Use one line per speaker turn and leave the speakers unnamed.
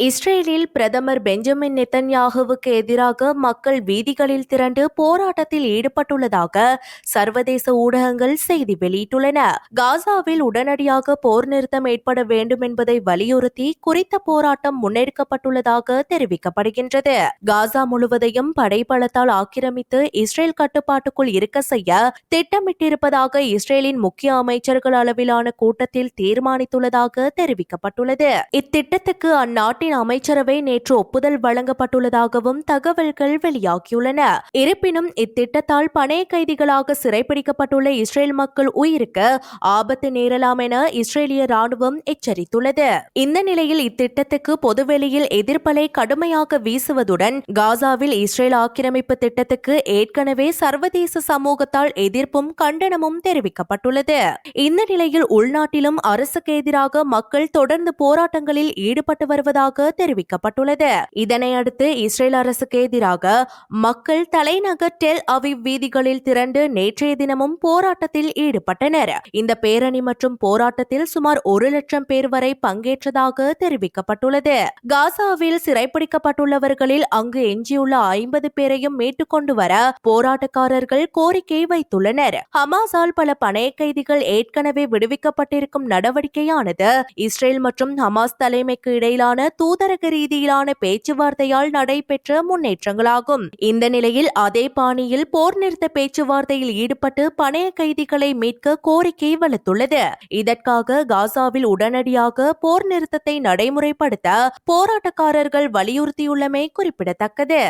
இஸ்ரேலில் பிரதமர் பெஞ்சமின் நெத்தன்யாகுவுக்கு எதிராக மக்கள் வீதிகளில் திரண்டு போராட்டத்தில் ஈடுபட்டுள்ளதாக சர்வதேச ஊடகங்கள் செய்தி வெளியிட்டுள்ளன. காசாவில் உடனடியாக போர் நிறுத்தம் ஏற்பட வேண்டும் என்பதை வலியுறுத்தி குறித்த போராட்டம் முன்னெடுக்கப்பட்டுள்ளதாக தெரிவிக்கப்படுகின்றது. காசா முழுவதையும் படைபலத்தால் ஆக்கிரமித்து இஸ்ரேல் கட்டுப்பாட்டுக்குள் இருக்க செய்ய திட்டமிட்டிருப்பதாக இஸ்ரேலின் முக்கிய அமைச்சர்கள் அளவிலான கூட்டத்தில் தீர்மானித்துள்ளதாக தெரிவிக்கப்பட்டுள்ளது. இத்திட்டத்துக்கு அந்நாட்டின் அமைச்சரவை நேற்று ஒப்புதல் வழங்கப்பட்டுள்ளதாகவும் தகவல்கள் வெளியாகியுள்ளன. இருப்பினும் இத்திட்டத்தால் பணைய கைதிகளாக சிறைப்பிடிக்கப்பட்டுள்ள இஸ்ரேல் மக்கள் உயிருக்கு ஆபத்து நேரலாம் என இஸ்ரேலிய ராணுவம் எச்சரித்துள்ளது. இந்த நிலையில் இத்திட்டத்துக்கு பொதுவெளியில் எதிர்ப்பலை கடுமையாக வீசுவதுடன் காசாவில் இஸ்ரேல் ஆக்கிரமிப்பு திட்டத்துக்கு ஏற்கனவே சர்வதேச சமூகத்தால் எதிர்ப்பும் கண்டனமும் தெரிவிக்கப்பட்டுள்ளது. இந்த நிலையில் உள்நாட்டிலும் அரசுக்கு எதிராக மக்கள் தொடர்ந்து போராட்டங்களில் ஈடுபட்டு வருவதாக தெரிவிக்கப்பட்டுள்ளது. இதனையடுத்து இஸ்ரேல் அரசுக்கு எதிராக மக்கள் தலைநகர் டெல் அவிவ் வீதிகளில் திரண்டு நேற்றைய தினமும் போராட்டத்தில் ஈடுபட்டனர். இந்த பேரணி மற்றும் போராட்டத்தில் சுமார் ஒரு லட்சம் பேர் வரை பங்கேற்றதாக தெரிவிக்கப்பட்டுள்ளது. காசாவில் சிறைப்பிடிக்கப்பட்டுள்ளவர்களில் அங்கு எஞ்சியுள்ள ஐம்பது பேரையும் மீட்டுக் கொண்டு வர போராட்டக்காரர்கள் கோரிக்கை வைத்துள்ளனர். ஹமாஸால் பல பணைய கைதிகள் ஏற்கனவே விடுவிக்கப்பட்டிருக்கும் நடவடிக்கையானது இஸ்ரேல் மற்றும் ஹமாஸ் தலைமைக்கு இடையிலான தூதரக ரீதியிலான பேச்சுவார்த்தையால் நடைபெற்ற முன்னேற்றங்களாகும். இந்த நிலையில் அதே பாணியில் போர் நிறுத்த பேச்சுவார்த்தையில் ஈடுபட்டு பணைய கைதிகளை மீட்க கோரிக்கை வலுத்துள்ளது. இதற்காக காசாவில் உடனடியாக போர் நிறுத்தத்தை நடைமுறைப்படுத்த போராட்டக்காரர்கள் வலியுறுத்தியுள்ளமை குறிப்பிடத்தக்கது.